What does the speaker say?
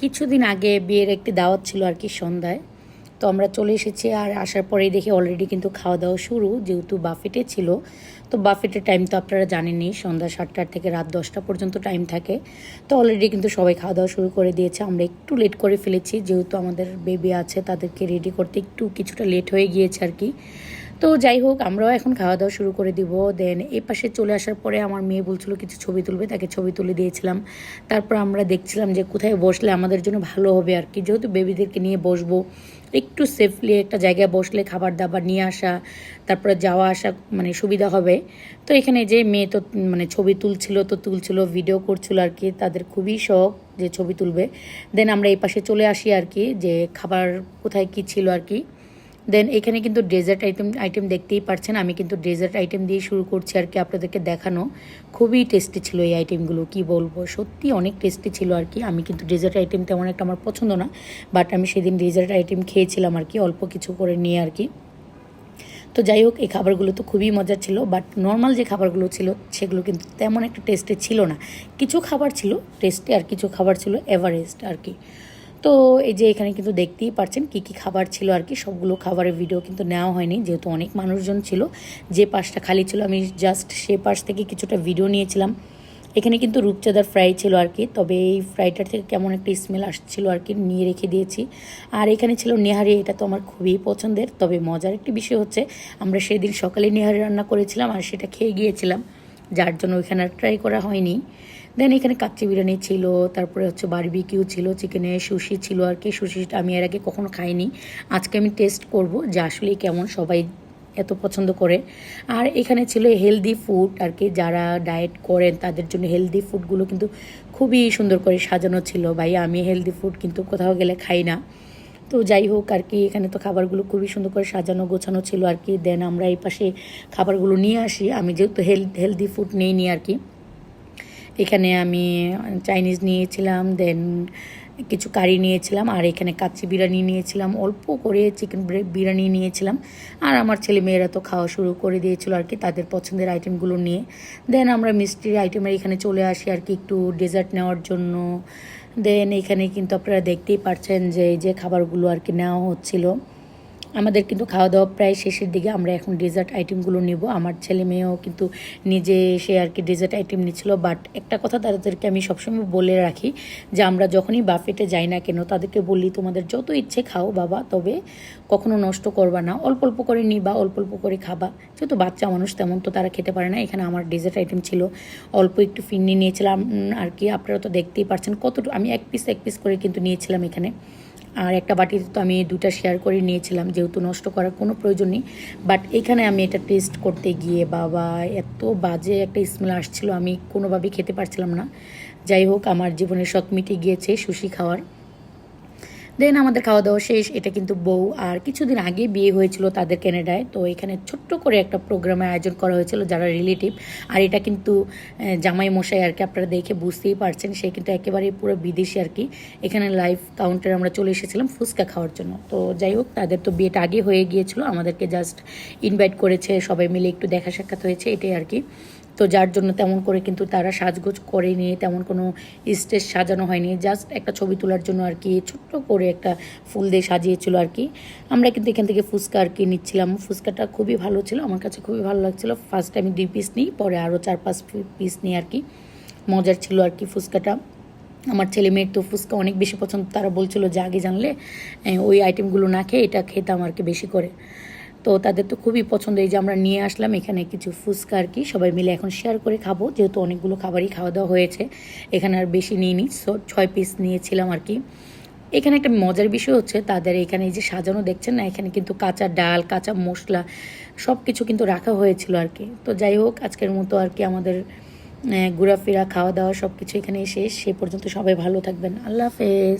কিছুদিন আগে বিয়ের একটি দাওয়াত ছিল আর কি সন্ধ্যায়। তো আমরা চলে এসেছি আর আসার পরেই দেখি অলরেডি কিন্তু খাওয়া দাওয়া শুরু, যেহেতু বাফেটে ছিল। তো বাফেটের টাইম তো আপনারা জানেনই, সন্ধ্যা সাতটার থেকে রাত দশটা পর্যন্ত টাইম থাকে। তো অলরেডি কিন্তু সবাই খাওয়া দাওয়া শুরু করে দিয়েছে। আমরা একটু লেট করে ফেলেছি, যেহেতু আমাদের বেবি আছে, তাদেরকে রেডি করতে একটু কিছুটা লেট হয়ে গিয়েছে আর কি। তো যাই হোক, আমরাও এখন খাওয়া দাওয়া শুরু করে দিব। দেন এই পাশে চলে আসার পরে আমার মেয়ে বলছিল কিছু ছবি তুলবে, তাকে ছবি তুলে দিয়েছিলাম। তারপর আমরা দেখছিলাম যে কোথায় বসলে আমাদের জন্য ভালো হবে আর কি। যেহেতু বেবিদেরকে নিয়ে বসবো, একটু সেফলি একটা জায়গায় বসলে খাবার দাবার নিয়ে আসা, তারপরে যাওয়া আসা মানে সুবিধা হবে। তো এখানে যে মেয়ে তো মানে ছবি তুলছিল, তো তুলছিল ভিডিও করছিল আর কি। তাদের খুবই শখ যে ছবি তুলবে। দেন আমরা এই পাশে চলে আসি আর কি, যে খাবার কোথায় কি ছিল আর কি। দেন এখানে কিন্তু ডেজার্ট আইটেম আইটেম দেখতেই পাচ্ছেন আমি কিন্তু ডেজার্ট আইটেম দিয়ে শুরু করছি আর কি আপনাদেরকে দেখানো। খুবই টেস্টি ছিল এই আইটেমগুলো কি বলব? সত্যি অনেক টেস্টি ছিল আর কি। আমি কিন্তু ডেজার্ট আইটেম তেমন একটা আমার পছন্দ না বাট আমি সেদিন ডেজার্ট আইটেম খেয়েছিলাম আর কি, অল্প কিছু করে নিয়ে আর কি। তো যাই হোক, এই খাবারগুলো তো খুবই মজার ছিল বাট নর্মাল যে খাবারগুলো ছিল, সেগুলো কিন্তু তেমন একটা টেস্টে ছিল না। কিছু খাবার ছিল টেস্টে আর কিছু খাবার ছিল এভারেস্ট আর কি। তো এই যে এখানে কিন্তু দেখতেই পারছেন কি কি খাবার ছিল আর কি, সবগুলো খাবারের ভিডিও কিন্তু নেওয়া হয়নি, যেহেতু অনেক মানুষজন ছিল। যে পাশটা খালি ছিল, আমি জাস্ট সে পাশ থেকে কিছুটা ভিডিও নিয়েছিলাম। এখানে কিন্তু রূপচাঁদার ফ্রাই ছিল আর কি, তবে এই ফ্রাইটার থেকে কেমন একটা স্মেল আসছিল আর কি নিয়ে রেখে দিয়েছি। আর এখানে ছিল নেহারি, এটা তো আমার খুবই পছন্দের, তবে মজার একটি বিষয় হচ্ছে, আমরা সেদিন সকালে নেহারি রান্না করেছিলাম আর সেটা খেয়ে গিয়েছিলাম, যার জন্য ওইখানে ট্রাই করা হয়নি। দেন এখানে কাচ্চি বিরিয়ানি ছিল, তারপরে হচ্ছে বারবিকিউ ছিল চিকেনের সুশি ছিল আর কি। সুশিটা আমি এর আগে কখনো খাইনি। আজকে আমি টেস্ট করব যে আসলে কেমন, সবাই এত পছন্দ করে। আর এখানে ছিল হেলদি ফুড আর কি, যারা ডায়েট করেন তাদের জন্য হেলদি ফুডগুলো কিন্তু খুবই সুন্দর করে সাজানো ছিল। ভাই আমি হেলদি ফুড কিন্তু কোথাও গেলে খাই না। তো যাই হোক আর কি, এখানে তো খাবারগুলো খুবই সুন্দর করে সাজানো, গোছানো ছিল আর কি। দেন আমরা এই পাশে খাবারগুলো নিয়ে আসি। আমি যেহেতু হেলদি ফুড নেই নি আর কি। এখানে আমি চাইনিজ নিয়েছিলাম দেন কিছু কারি নিয়েছিলাম, আর এখানে কাচ্চি বিরিয়ানি নিয়েছিলাম, অল্প করে চিকেন বিরিয়ানি নিয়েছিলাম। আর আমার ছেলে মেয়েরা তো খাওয়া শুরু করে দিয়েছিল আর কি তাদের পছন্দের আইটেমগুলো নিয়ে। দেন আমরা মিষ্টির আইটেমের এখানে চলে আসি আর কি একটু ডেজার্ট নেওয়ার জন্য। দেন এখানে কিন্তু আপনারা দেখতেই পারছেন যে এই যে খাবারগুলো আর কি নেওয়া হচ্ছিল। আমাদের কিন্তু খাওয়া দাওয়া প্রায় শেষের দিকে আমরা এখন ডেজার্ট আইটেমগুলো নেব। আমার ছেলে মেয়েও কিন্তু নিজে এসে আর কি ডেজার্ট আইটেম নিচ্ছিল। বাট একটা কথা তাদেরকে আমি সবসময় বলে রাখি যে, আমরা যখনই বাফেটে যাই না কেন, তাদেরকে বলি, তোমাদের যত ইচ্ছে খাও বাবা, তবে কখনো নষ্ট করবা না। অল্প অল্প করে নিবা, অল্প অল্প করে খাবা। যেহেতু বাচ্চা মানুষ, তেমন তো তারা খেতে পারে না। এখানে আমার ডেজার্ট আইটেম ছিল। অল্প একটু ফিন্নি নিয়েছিলাম। আর কি আপনারা তো দেখতেই পারছেন কতটুকু আমি এক পিস এক পিস করে কিন্তু নিয়েছিলাম এখানে। আর একটা বাটিতে তো আমি দুটা শেয়ার করে নিয়েছিলাম, যেহেতু নষ্ট করার কোনো প্রয়োজন নেই। বাট এখানে আমি এটা টেস্ট করতে গিয়ে বাবা, এত বাজে একটা স্মেল আসছিল, আমি কোনোভাবেই খেতে পারছিলাম না। যাই হোক, আমার জীবনের শখ মিটে গিয়েছে সুশি খাওয়ার। দেন আমাদের খাওয়া দাওয়া শেষ, এটা কিন্তু বউ। আর কিছুদিন আগে বিয়ে হয়েছিল তাদের ক্যানাডায় তো এখানে ছোট্ট করে একটা প্রোগ্রামের আয়োজন করা হয়েছিল যারা রিলেটিভ আর এটা কিন্তু জামাই মশাই আর কি আপনারা দেখে বুঝতেই পারছেন, সে কিন্তু একেবারেই পুরো বিদেশি আর কি। এখানে লাইভ কাউন্টারে আমরা চলে এসেছিলাম ফুচকা খাওয়ার জন্য। তো যাই হোক, তাদের তো বিয়েটা আগে হয়ে গিয়েছিল। আমাদেরকে জাস্ট ইনভাইট করেছে, সবাই মিলে একটু দেখা সাক্ষাৎ হয়েছে, এটাই আর কি। তো যার জন্য তেমন করে কিন্তু তারা সাজগোজ করেনি তেমন কোনো স্টেজ সাজানো হয়নি। জাস্ট একটা ছবি তোলার জন্য আর কি ছোট্ট করে একটা ফুল দিয়ে সাজিয়েছিল আর কি। আমরা কিন্তু এখান থেকে ফুচকা আর কি নিচ্ছিলাম। ফুচকাটা খুবই ভালো ছিল, আমার কাছে খুবই ভালো লাগছিল। ফার্স্ট আমি দুই পিস নিই, পরে আরও চার, পাঁচ পিস নিই আর কি। মজার ছিল আর কি ফুচকাটা। আমার ছেলে মেয়ের তো ফুচকা অনেক বেশি পছন্দ, তারা বলছিল যে আগে জানলে ওই আইটেমগুলো না খেয়ে এটা খেতাম আর কি বেশি করে। তো তাদের তো খুবই পছন্দ এই যে আমরা নিয়ে আসলাম এখানে কিছু ফুচকা আর কি। সবাই মিলে এখন শেয়ার করে খাব। যেহেতু অনেকগুলো খাবারই খাওয়া দাওয়া হয়েছে, এখানে আর বেশি নিইনি সো ছয় পিস নিয়েছিলাম আর কি। এখানে একটা মজার বিষয় হচ্ছে, তাদের এখানে এই যে সাজানো দেখছেন না? এখানে কিন্তু কাঁচা ডাল, কাঁচা মশলা সব কিছু কিন্তু রাখা হয়েছিল আর কি। তো যাই হোক, আজকের মতো আর কি আমাদের ঘোরাফেরা, খাওয়া দাওয়া সব কিছু এখানে শেষ। সে পর্যন্ত সবাই ভালো থাকবেন। আল্লাহ হাফেজ।